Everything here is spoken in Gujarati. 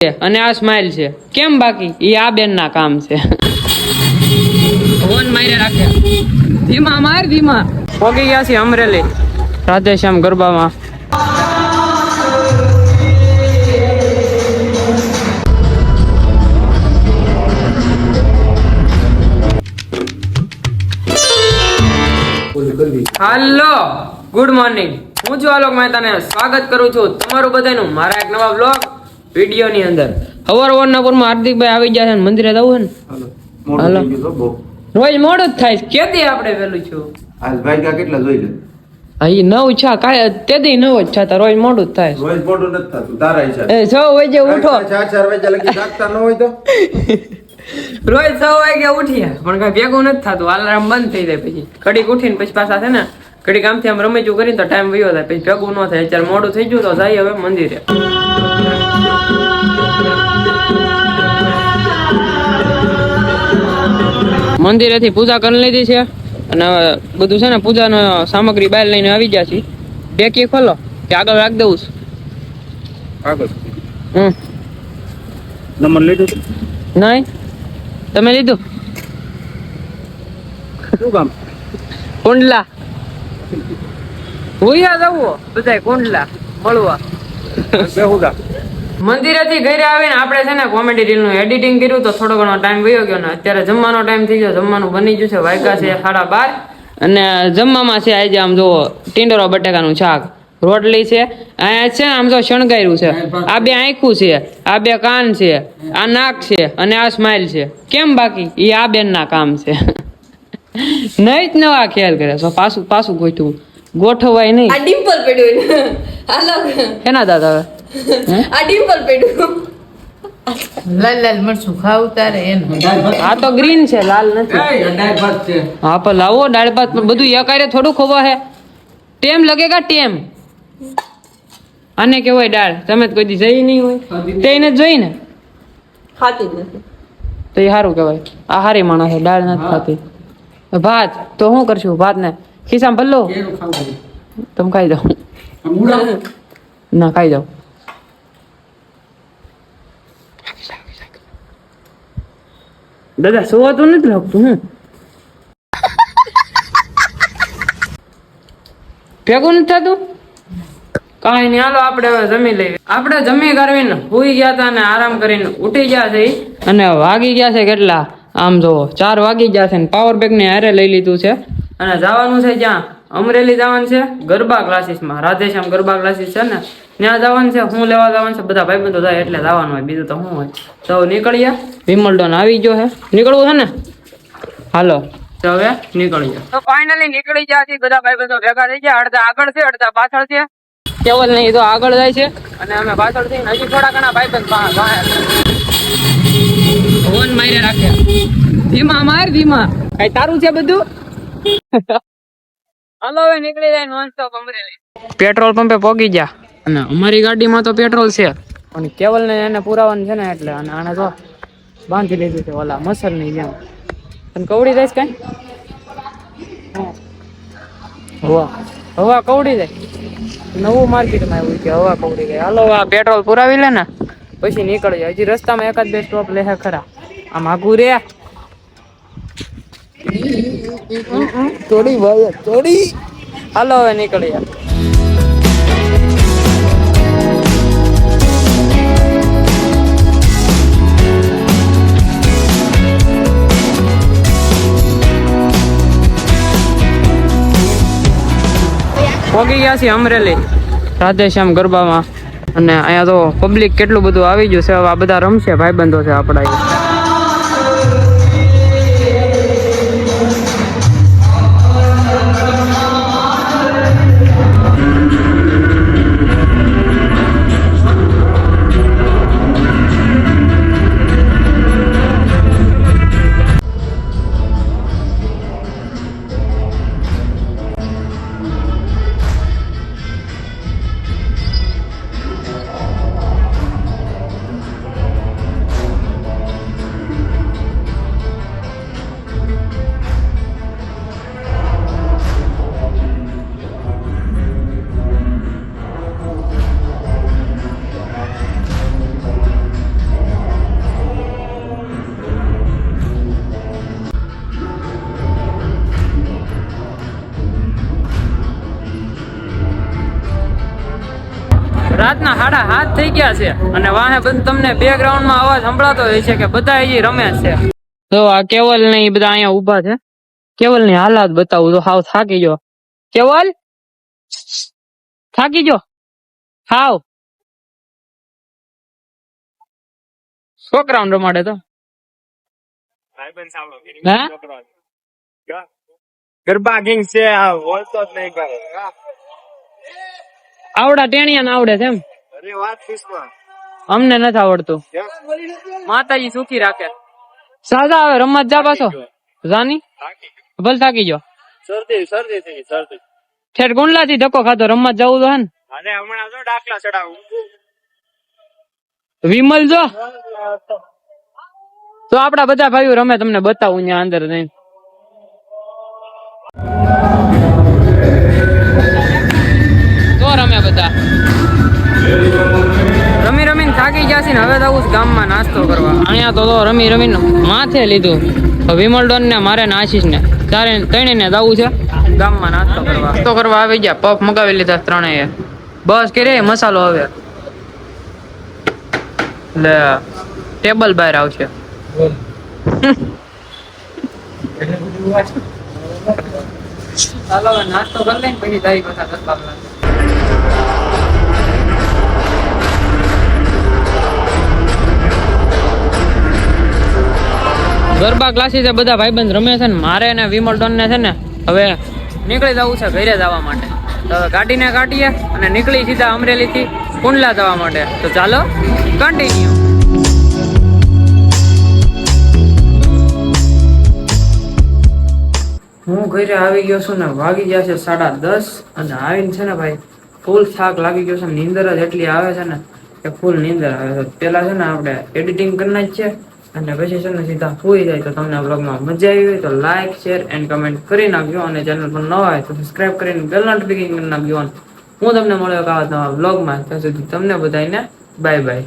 અને આ સ્માઇલ છે. કેમ બાકી? એ આ બેન ના કામ છે. ફોન મારે રાખ્યા ધીમા માર, ધીમા. પોગી ગયા છે અમરેલી. રાધેશ્યામ ગરબામાં. Hello, good morning. હું છું આલોક મહેતાને સ્વાગત કરું છું તમારું બધાનું. મારા એક નવા બ્લોગ વિડીયોની અંદર. હવાર હવારના પૂરમાં હાર્દિકભાઈ આવી છે ને મંદિરે જવું છે ને? હાલો. રોજ મોડું જ થાય છે. કેદી આપણે વહેલું છું? આજ કા કેટલા જોઈ લે? અહીં નવ છા કાંઈ તેદી નવ જ છતા રોજ મોડું જ થાય રોજ મોડું નથી થતું તારા હિસાબે. એ છ વાગે ઉઠો. ચાર ચાર વાગ્યા લગી જાગતા ન હોય તો? રોજ છ વાગે ઉઠ્યા પણ કઈ ભેગું નથી થતું. અલાર્મ બંધ થઈ જાય પછી. કડીક ઉઠીને પછી પાછા છે ને કડીક આમથી આમ રમેચું કરીને તો ટાઈમ વયો થાય પછી ભેગું ન થાય અત્યારે મોડું થઈ ગયું તો જાય હવે મંદિરે. મંદિરેથી પૂજા કરી લીધી છે અને બધું છે ને પૂજાનો સામગ્રી બહાર લઈને આવી ગયા છીએ. ડેકી ખોલો કે આગળ રાખ દઉં છું? આગળ. હમ. નંબર લીધું નહીં. તમે લીધું? શું કામ? કુંડલા. ભૂયા જવું બધા કુંડલા મળવા. બેહુદા. મંદિરેથી ઘરે આવીને આપણે છે ને કોમેડી રીલનું એડિટિંગ કર્યું તો થોડો ઘણો ટાઈમ વયો ગયો ને અત્યારે જમવાનો ટાઈમ થઈ ગયો. જમવાનું બની ગયું છે. વાયગા છે સાડા બાર. અને જમવામાં છે આજે આમ જુઓ ટીંડરો બટેકાનું શાક. રોટલી છે. અહીંયા છે આમ તો શણગાર્યું છે. આ બે આંખું છે. આ બે કાન છે. આ નાક છે. અને આ સ્માઇલ છે. કેમ બાકી? એ આ બેન ના કામ છે. નહીં જ નવા ખ્યાલ કરે છો. પાછું પાછું ગોઠવું. ગોઠવાય નહીં. આ ડિમ્પલ પડ્યું એના દાદા હવે? આ ડિમ્પલ પડ્યું લાલ લાલ મરચું ખાવું તારે એનું આ તો ગ્રીન છે લાલ નથી. હા પણ લાવો દાળ ભાત પણ બધું એકારે થોડું ખોવા હે. ટેમ લગેગા ટેમ? આને કેવાય દાળ. તમે તો કોઈ દી જઈ નહીં હોય. તેને જોઈને ખાતી જ નથી. તો એ સારું કહેવાય. આ હારી માણસ છે દાળ નથી ખાતી. ભાત તો શું કરશું ભાત ને ખિસ્સામાં ભલ્લો? તમે ખાઈ જાઓ ના ખાઈ જાઓ દાદા સોવાતું નથી લાગતું, હું. ભેગું નથી થતું? કઈ નહીં, હાલો, આપણે હવે જમી લઈએ. આપણે જમી કરવીને સુઈ ગયા હતા ને આરામ કરીને ઉઠી ગયા છે અને વાગી ગયા છે કેટલા? આમ જો ચાર વાગી ગયા છે ને પાવર બેગ ને હારે લઈ લીધું છે. અને જવાનું છે જ્યાં અમરેલી જવાનું છે, ગરબા ક્લાસીસમાં રાધેશ્યામ ગરબા ક્લાસીસ છે ને, ત્યાં જવાનું છે, હું લેવા જવાનું છે, બધા ભાઈબંધો જાય એટલે જવાનું હોય. બીજું તો શું હોય. તો નીકળીએ. વિમલ ડોન આવી ગયો છે નીકળવું છે ને? હાલો. તો હવે નીકળી જાય તો ફાઇનલી નીકળી ગયા છે બધા ભાઈબંધો ભેગા થઈ ગયા. અડધા આગળ છે, અડધા પાછળ છે. કેવલ નહીં તો આગળ જાય છે. અને અમે પાછળ થઈને હજી થોડા ઘણા ભાઈબંધ બંધ ફોન મારે રાખ્યા ધીમા માર, ધીમા. કઈ તારું છે બધું? હાલો હવે નીકળી જાય નોન સ્ટોપ અમરેલી. પેટ્રોલ પંપે પહોંચી ગયા. અને અમારી ગાડીમાં તો પેટ્રોલ છે. પણ કેવલ ને એને પુરાવાનું છે ને એટલે અને આને તો બાંધી લીધું છે ઓલા મસલની જેમ. તને કવડી દઈશ કઈ? હવા હવા કવડી જાય. નવું માર્કેટમાં આવ્યું છે હવા કવડી ગઈ હાલો આ પેટ્રોલ પુરાવી લે ને. પછી નીકળી જાય. હજી રસ્તામાં એકાદ બે સ્ટોપ લે ખરા. આમ આગું રે. થોડી ભાઈ, થોડી. હાલો, હવે નીકળી જા પહોંચી ગયા છીએ અમરેલી, રાધેશ્યામ ગરબામાં. અને અહીંયા તો પબ્લિક કેટલું બધું આવી ગયું છે, હવે આ બધા રમશે, ભાઈબંધો છે આપણા રાતના સાડા હાથ થઈ ગયા છે. અને વાહે બધું તમને બેકગ્રાઉન્ડમાં અવાજ સંભળાતો હોય છે કે બધા હજી રમે છે. તો આ કેવલ ને બધા અહીંયા ઊભા છે. કેવલની હાલાત બતાવું તો હાવ થાકી ગયો. કેવલ? થાકી ગયો. હાવ. છોકરાઓને રમાડે તો. ગરબા કિંગ છે આ બોલતો જ નહીં કરે. આવડા ટેણિયા ને આવડે છે એમ. અરે વાત અમને નથી આવડતું. માતાજી સુખી રાખે. સાદા હવે રમત જા પાછો. જાની? ભલ થાકી ગયો. શરદી શરદી થઈ શરદી. ઠેર ગુંડલા થી ધક્કો ખાતો રમત જવું તો હે ને. અને હમણાં જો ડાકલા ચડાવું. વિમલ જો. તો આપડા બધા ભાઈઓ રમે તમને બતાવું ત્યાં અંદર જઈને. રમીને થાકી ને હવે તો ગામમાં નાસ્તો કરવા. અહીંયા તો રમી રમીને માથે લીધું. તો વિમલ ડોન ને મારે ને આશીષ ને તારે ત્રણે ને જવું છે? ગામમાં નાસ્તો કરવા. નાસ્તો કરવા આવી ગયા. પફ મગાવી લીધા ત્રણેય. બસ કે રે મસાલો હવે. લે ટેબલ બહાર આવશે. નાસ્તો કરી લઈને પછી જાય কথা દસ બાર ગરબા ક્લાસીસ બધા ભાઈબંધ રમે છે ને, મારે ને વિમલ ડોન ને છે ને, હવે નીકળી જવું છે ઘરે જવા માટે. તો કાઢીને કાઢીએ અને નીકળી સીધા અમરેલી થી કુંડલા જવા માટે. તો ચાલો કન્ટિન્યુ હું ઘરે આવી ગયો છું ને, વાગી ગયા છે સાડા દસ અને આવીને છે ને ભાઈ, ફૂલ થાક લાગી ગયો છે નીંદર જ એટલી આવે છે ને કે ફૂલ નીંદર આવે છે. પેલા છે ને આપણે એડિટિંગ કરી છે અને પછી છે ને સીધા સુઈ જાય તો તમને બ્લોગમાં મજા આવી હોય તો લાઇક શેર એન્ડ કમેન્ટ કરી નાખજો અને ચેનલ પર નવા હોય તો સબસ્ક્રાઇબ કરીને બેલ નોટિફિકેશન નાખજો. હું તમને મળ્યો આવા નવા બ્લોગમાં ત્યાં સુધી તમને બધાને બાય બાય